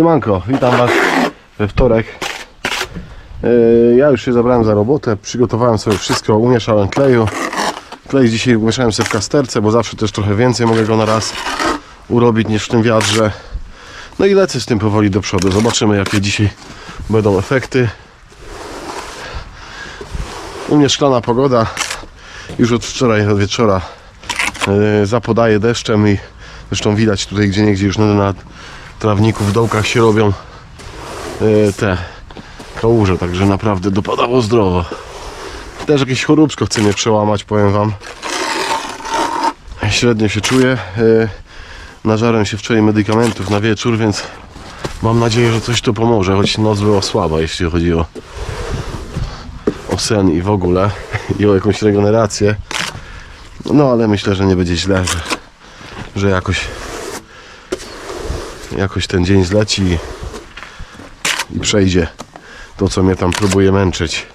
Siemanko, witam Was we wtorek. Yy, Ja już się zabrałem za robotę, przygotowałem sobie wszystko, umieszałem kleju. Klej dzisiaj umieszałem sobie w kasterce, bo zawsze też trochę więcej mogę go na raz urobić niż w tym wiadrze. No i lecę z tym powoli do przodu. Zobaczymy jakie dzisiaj będą efekty. U mnie szklana pogoda. Już od wczoraj, od wieczora yy, zapodaje deszczem i zresztą widać tutaj gdzie niegdzie już na, na trawniku w dołkach się robią yy, te kałuże, także naprawdę dopadało zdrowo. Też jakieś choróbsko chce mnie przełamać, powiem wam. Średnio się czuję. Yy, nażarłem się wczoraj medykamentów na wieczór, więc mam nadzieję, że coś to pomoże, choć noc była słaba, jeśli chodzi o, o sen i w ogóle i o jakąś regenerację. No ale myślę, że nie będzie źle, że, że jakoś jakoś ten dzień zleci i, przejdzie to, co mnie tam próbuje męczyć.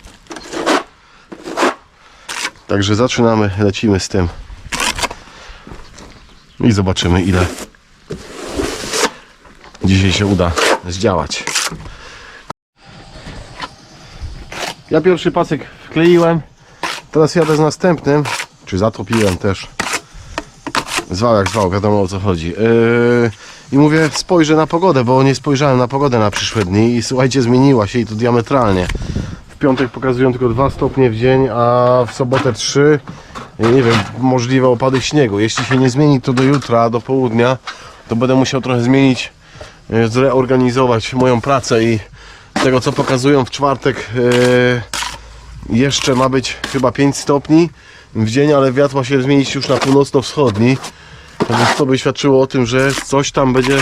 Także zaczynamy, lecimy z tym i zobaczymy ile dzisiaj się uda zdziałać. Ja pierwszy pasek wkleiłem, teraz jadę z następnym, czy zatopiłem też. Zwał jak zwał, wiadomo o co chodzi. Yy, I mówię, spojrzę na pogodę, bo nie spojrzałem na pogodę na przyszłe dni i słuchajcie, zmieniła się i to diametralnie. W piątek pokazują tylko 2 stopnie w dzień, a w sobotę 3. I Nie wiem, możliwe opady śniegu. Jeśli się nie zmieni to do jutra, do południa, to będę musiał trochę zmienić, yy, zreorganizować moją pracę i tego co pokazują w czwartek yy, jeszcze ma być chyba 5 stopni w dzień, ale wiatr ma się zmienić już na północno-wschodni. Więc to by świadczyło o tym, że coś tam będzie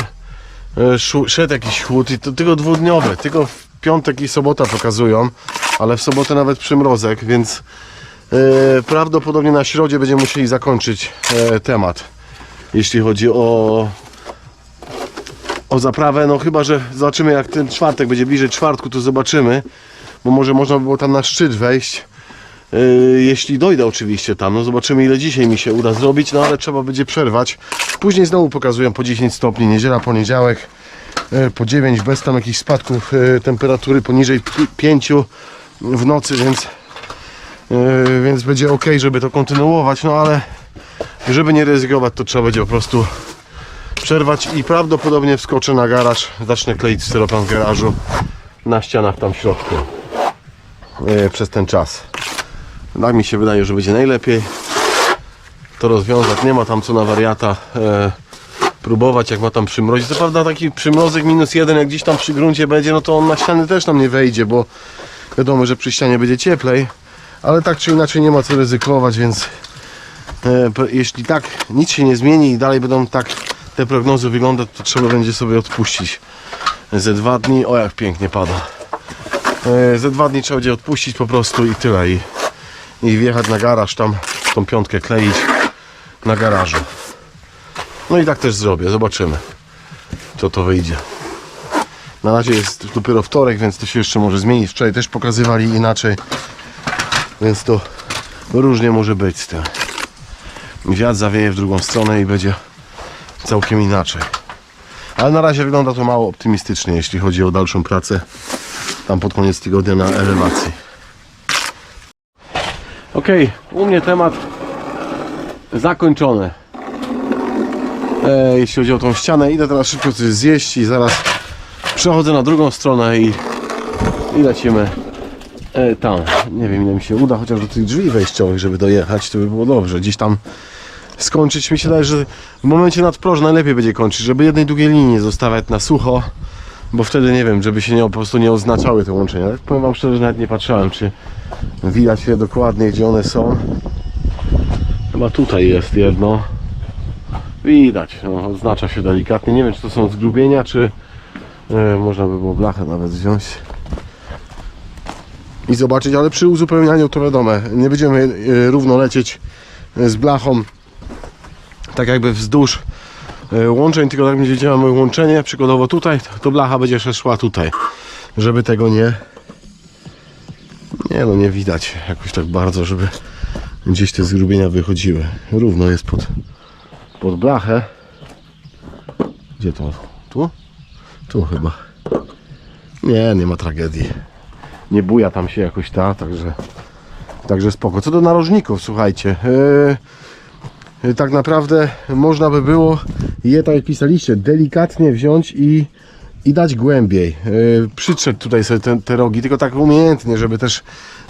e, szedł jakiś chłód i to tylko dwudniowy, tylko w piątek i sobota pokazują, ale w sobotę nawet przymrozek, więc e, prawdopodobnie na środzie będziemy musieli zakończyć e, temat, jeśli chodzi o o zaprawę, no chyba, że zobaczymy jak ten czwartek będzie bliżej czwartku, to zobaczymy, bo może można by było tam na szczyt wejść, Yy, jeśli dojdę oczywiście tam, no zobaczymy ile dzisiaj mi się uda zrobić, no ale trzeba będzie przerwać. Później znowu pokazują po 10 stopni, niedziela, poniedziałek, yy, po 9 bez tam jakichś spadków yy, temperatury poniżej 5 w nocy, więc, więc będzie ok, żeby to kontynuować, no ale żeby nie ryzykować, to trzeba będzie po prostu przerwać i prawdopodobnie wskoczę na garaż, zacznę kleić styropian w garażu na ścianach tam w środku przez ten czas. Tak mi się wydaje, że będzie najlepiej to rozwiązać. Nie ma tam co na wariata e, próbować, jak ma tam przymrozić. Co prawda taki przymrozek minus jeden, jak gdzieś tam przy gruncie będzie, no to on na ściany też nam nie wejdzie, bo wiadomo, że przy ścianie będzie cieplej. Ale tak czy inaczej nie ma co ryzykować, więc e, jeśli tak nic się nie zmieni i dalej będą tak te prognozy wyglądać, to trzeba będzie sobie odpuścić ze dwa dni. O jak pięknie pada. E, ze dwa dni trzeba będzie odpuścić po prostu i tyle. I, i wjechać na garaż tam, tą piątkę kleić na garażu. No i tak też zrobię, zobaczymy co to wyjdzie. Na razie jest dopiero wtorek, więc to się jeszcze może zmienić. Wczoraj też pokazywali inaczej, więc to różnie może być z tym. Wiatr zawieje w drugą stronę i będzie całkiem inaczej. Ale na razie wygląda to mało optymistycznie, jeśli chodzi o dalszą pracę tam pod koniec tygodnia na elewacji. Ok, u mnie temat zakończony. E, jeśli chodzi o tą ścianę, idę teraz szybko coś zjeść i zaraz przechodzę na drugą stronę i, i lecimy e, tam. Nie wiem ile mi się uda, chociaż do tych drzwi wejściowych, żeby dojechać, to by było dobrze. Gdzieś tam skończyć. Mi się wydaje, że w momencie nadproży najlepiej będzie kończyć, żeby jednej długiej linii zostawiać na sucho, bo wtedy nie wiem, żeby się nie, po prostu nie oznaczały te łączenia. Ale powiem Wam szczerze, że nawet nie patrzałem, czy widać je dokładnie, gdzie one są. Chyba tutaj jest jedno. Widać, no, oznacza się delikatnie. Nie wiem, czy to są zgrubienia, czy e, można by było blachę nawet wziąć i zobaczyć, ale przy uzupełnianiu to wiadomo, nie będziemy e, równo lecieć z blachą tak jakby wzdłuż łączeń, tylko tak będzie działało łączenie, przykładowo tutaj, to blacha będzie szła tutaj, żeby tego nie nie no, nie widać jakoś tak bardzo, żeby gdzieś te zgrubienia wychodziły. Równo jest pod, pod blachę. Gdzie to? Tu? Tu chyba. Nie, nie ma tragedii. Nie buja tam się jakoś ta, także, także spoko. Co do narożników, słuchajcie. Yy, tak naprawdę można by było je, tak jak pisaliście, delikatnie wziąć i, i dać głębiej. Yy, przytrzeć tutaj sobie te, te rogi, tylko tak umiejętnie, żeby też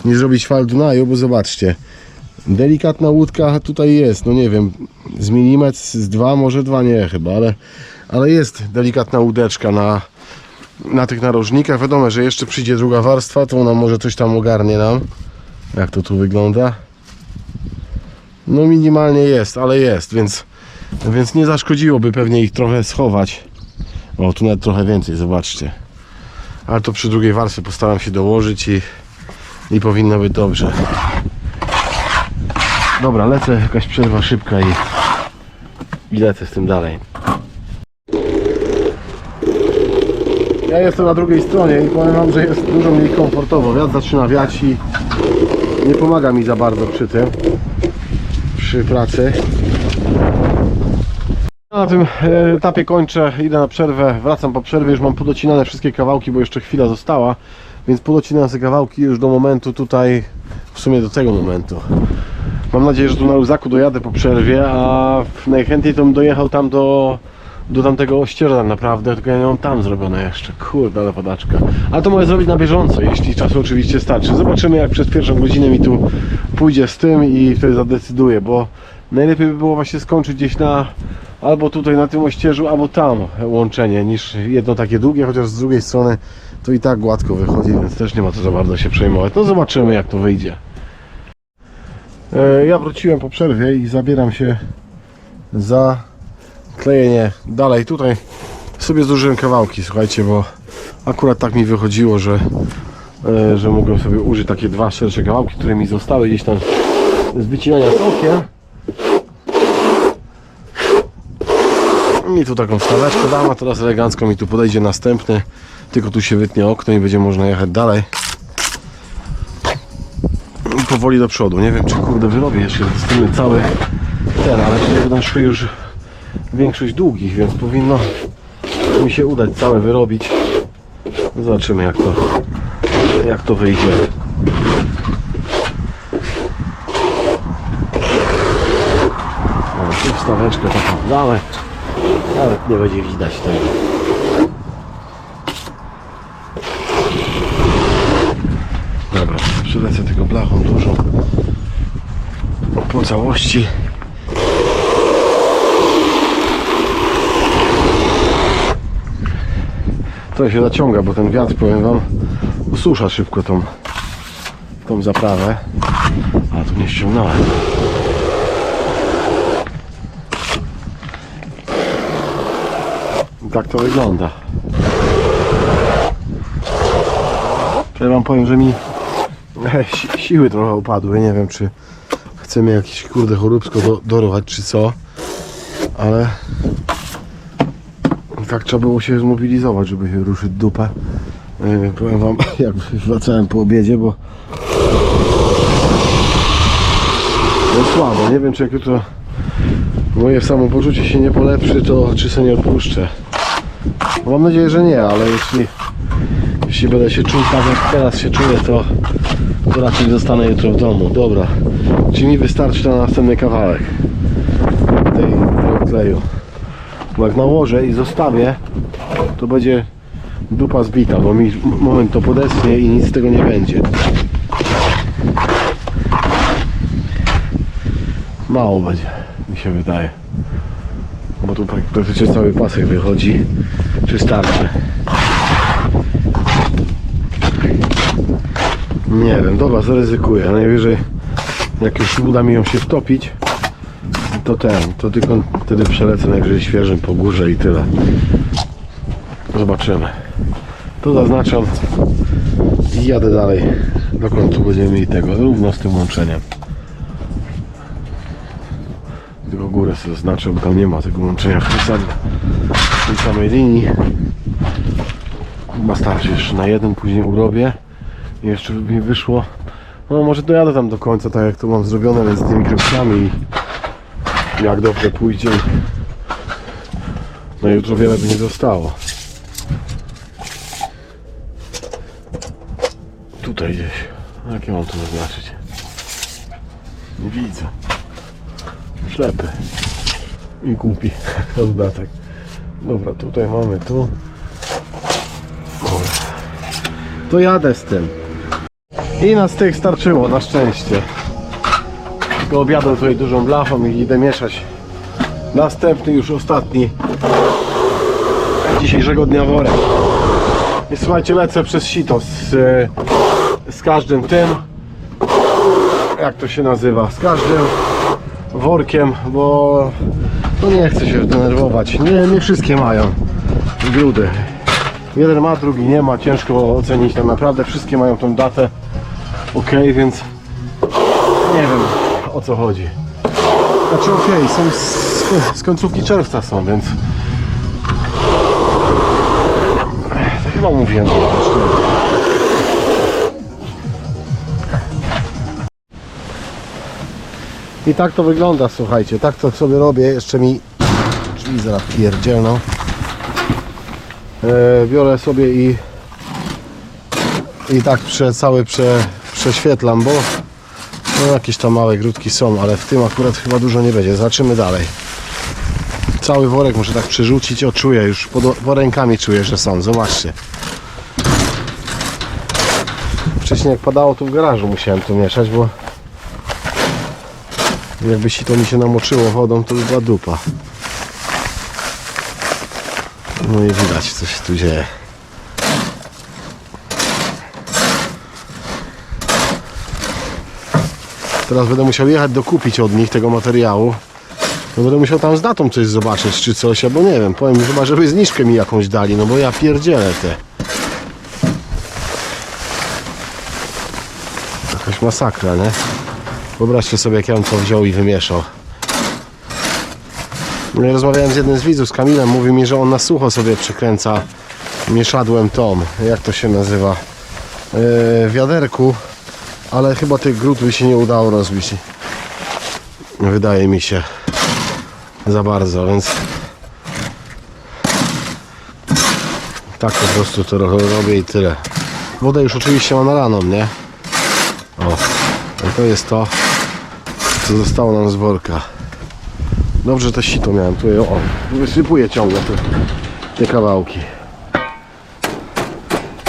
nie zrobić fal Dunaju, bo zobaczcie. Delikatna łódka tutaj jest, no nie wiem, z milimetr, z dwa, może dwa nie chyba, ale, ale jest delikatna łódeczka na, na tych narożnikach. Wiadomo, że jeszcze przyjdzie druga warstwa, to ona może coś tam ogarnie nam. Jak to tu wygląda? No minimalnie jest, ale jest, więc, więc nie zaszkodziłoby pewnie ich trochę schować. O, tu nawet trochę więcej, zobaczcie. Ale to przy drugiej warstwie postaram się dołożyć i, i powinno być dobrze. Dobra, lecę, jakaś przerwa szybka i, i lecę z tym dalej. Ja jestem na drugiej stronie i powiem Wam, że jest dużo mniej komfortowo. Wiatr zaczyna wiać i nie pomaga mi za bardzo przy tym, przy pracy. Na tym e, etapie kończę, idę na przerwę, wracam po przerwie, już mam podocinane wszystkie kawałki, bo jeszcze chwila została, więc podocinam sobie kawałki już do momentu tutaj, w sumie do tego momentu. Mam nadzieję, że tu na Luzaku dojadę po przerwie, a najchętniej to bym dojechał tam do, do tamtego ościeża tak naprawdę, tylko ja nie mam tam zrobione jeszcze. Kurde, ale padaczka. Ale to mogę zrobić na bieżąco, jeśli czasu oczywiście starczy. Zobaczymy jak przez pierwszą godzinę mi tu pójdzie z tym i wtedy zadecyduję, bo najlepiej by było właśnie skończyć gdzieś na albo tutaj na tym ościeżu, albo tam łączenie, niż jedno takie długie, chociaż z drugiej strony to i tak gładko wychodzi, więc też nie ma co za bardzo się przejmować. No zobaczymy jak to wyjdzie. E, Ja wróciłem po przerwie i zabieram się za klejenie dalej. Tutaj sobie zużyłem kawałki, słuchajcie, bo akurat tak mi wychodziło, że, e, że mogłem sobie użyć takie dwa szersze kawałki, które mi zostały gdzieś tam z wycinania z. I tu taką wstaweczkę dam, a teraz elegancko mi tu podejdzie następny. Tylko tu się wytnie okno i będzie można jechać dalej powoli do przodu. Nie wiem, czy kurde wyrobię jeszcze z tym cały ten, ale tutaj będą szły już większość długich, więc powinno mi się udać całe wyrobić. Zobaczymy jak to jak to wyjdzie. Wstaweczkę taką damy. Nawet nie będzie widać tego. Dobra, przylecę tego blachą dużą po całości. To się zaciąga, bo ten wiatr, powiem Wam, ususza szybko tą, tą zaprawę. A tu nie ściągnąłem. Tak to wygląda. Ja Wam powiem, że mi si- siły trochę upadły. Nie wiem, czy chcemy jakieś kurde choróbsko do, dorować, czy co. Ale tak trzeba było się zmobilizować, żeby się ruszyć dupę. E, Powiem Wam, jak wracałem po obiedzie, bo no słabo. Nie wiem, czy jak jutro moje samopoczucie się nie polepszy, to czy sobie nie odpuszczę. Mam nadzieję, że nie, ale jeśli jeśli będę się czuł tak jak teraz się czuję, to, to raczej zostanę jutro w domu. Dobra, czy mi wystarczy na następny kawałek tej, tego kleju. Bo jak nałożę i zostawię, to będzie dupa zbita, bo mi moment to podesnie i nic z tego nie będzie. Mało będzie, mi się wydaje. Bo tu prak- praktycznie cały pasek wychodzi. Czy starczy? Nie wiem, dobra, zaryzykuję. Najwyżej jak już uda mi ją się wtopić, to ten, to tylko wtedy przelecę najwyżej świeżym po górze i tyle. Zobaczymy. To zaznaczam i jadę dalej, dokąd tu będziemy mieli tego, równo z tym łączeniem. Tylko górę sobie zaznaczę, bo tam nie ma tego łączenia w tej samej, tej samej linii. Ma starczy jeszcze na jeden, później urobię. I jeszcze by mi wyszło. No może dojadę tam do końca, tak jak to mam zrobione, więc z tymi kropkami. Jak dobrze pójdzie. No jutro wiele by nie zostało. Tutaj gdzieś. Jak ja mam to zaznaczyć? Nie widzę. Ślepy. I głupi. Dodatek. Dobra, tutaj mamy tu. To jadę z tym. I nas tych starczyło, na szczęście. Tylko objadę tutaj dużą blachą i idę mieszać następny, już ostatni dzisiejszego dnia worek. I słuchajcie, lecę przez sito z, z każdym tym, jak to się nazywa, z każdym workiem, bo no nie chcę się denerwować. Nie, nie wszystkie mają grudy. Jeden ma, drugi nie ma, ciężko ocenić tak naprawdę. Wszystkie mają tą datę ok, więc nie wiem o co chodzi. Znaczy okej, są z, z końcówki czerwca są, więc to chyba mówiłem. I tak to wygląda, słuchajcie, tak to sobie robię, jeszcze mi drzwi zaraz pierdzielną. E, biorę sobie i i tak prze, cały prze, prześwietlam, bo no, jakieś tam małe grudki są, ale w tym akurat chyba dużo nie będzie. Zobaczymy dalej. Cały worek muszę tak przerzucić, o czuję już, pod, rękami czuję, że są, zobaczcie. Wcześniej jak padało tu w garażu musiałem to mieszać, bo jakby si to mi się namoczyło wodą, to by była dupa. No i widać, co się tu dzieje. Teraz będę musiał jechać dokupić od nich tego materiału. No będę musiał tam z datą coś zobaczyć czy coś, albo nie wiem, powiem chyba, żeby zniżkę mi jakąś dali, no bo ja pierdzielę te. Jakaś masakra, nie? Wyobraźcie sobie, jak ja bym to wziął i wymieszał. No, rozmawiałem z jednym z widzów, z Kamilem, mówił mi, że on na sucho sobie przykręca mieszadłem tom, jak to się nazywa, yy, wiaderku, ale chyba tych grud by się nie udało rozbić. Wydaje mi się za bardzo, więc tak po prostu to ro- robię i tyle. Wodę już oczywiście mam nalaną, nie? O, to jest to, co zostało nam z worka. Dobrze, że to sito miałem tutaj, o, wysypuję ciągle te, te kawałki.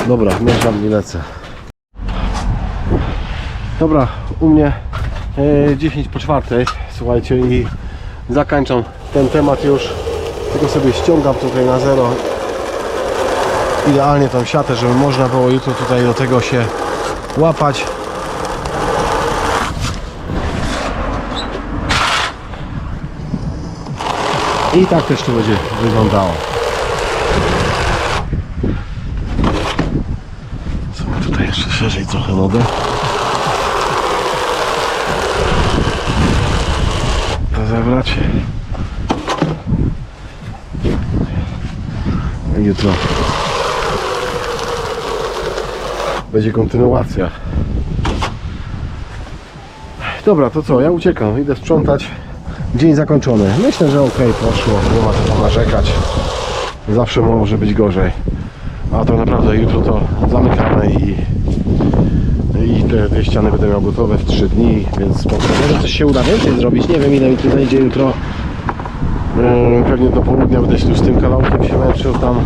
Dobra, mieszam i lecę. Dobra, u mnie e, 10 po czwartej, słuchajcie, i zakończam ten temat już. Tylko sobie ściągam tutaj na zero. Idealnie tą siatę, żeby można było jutro tutaj do tego się łapać. I tak też to będzie wyglądało. Co tutaj jeszcze szerzej trochę mogę? rozebrać. Jutro będzie kontynuacja. Dobra, to co? Ja uciekam, idę sprzątać. Dzień zakończony. Myślę, że ok, poszło. Nie ma co narzekać. Zawsze może być gorzej. A to naprawdę jutro to zamykamy i i te, te ściany będę miał gotowe w 3 dni, więc. Może coś się uda więcej zrobić, nie wiem ile mi tu zajdzie jutro. Yy, Pewnie do południa będę się tu z tym kawałkiem się męczył tam.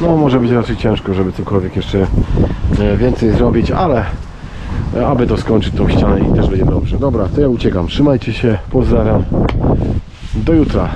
No może być raczej ciężko, żeby cokolwiek jeszcze yy, więcej zrobić, ale aby to skończyć tą ścianę i też będzie dobrze. Dobra, to ja uciekam. Trzymajcie się, pozdrawiam. Do jutra.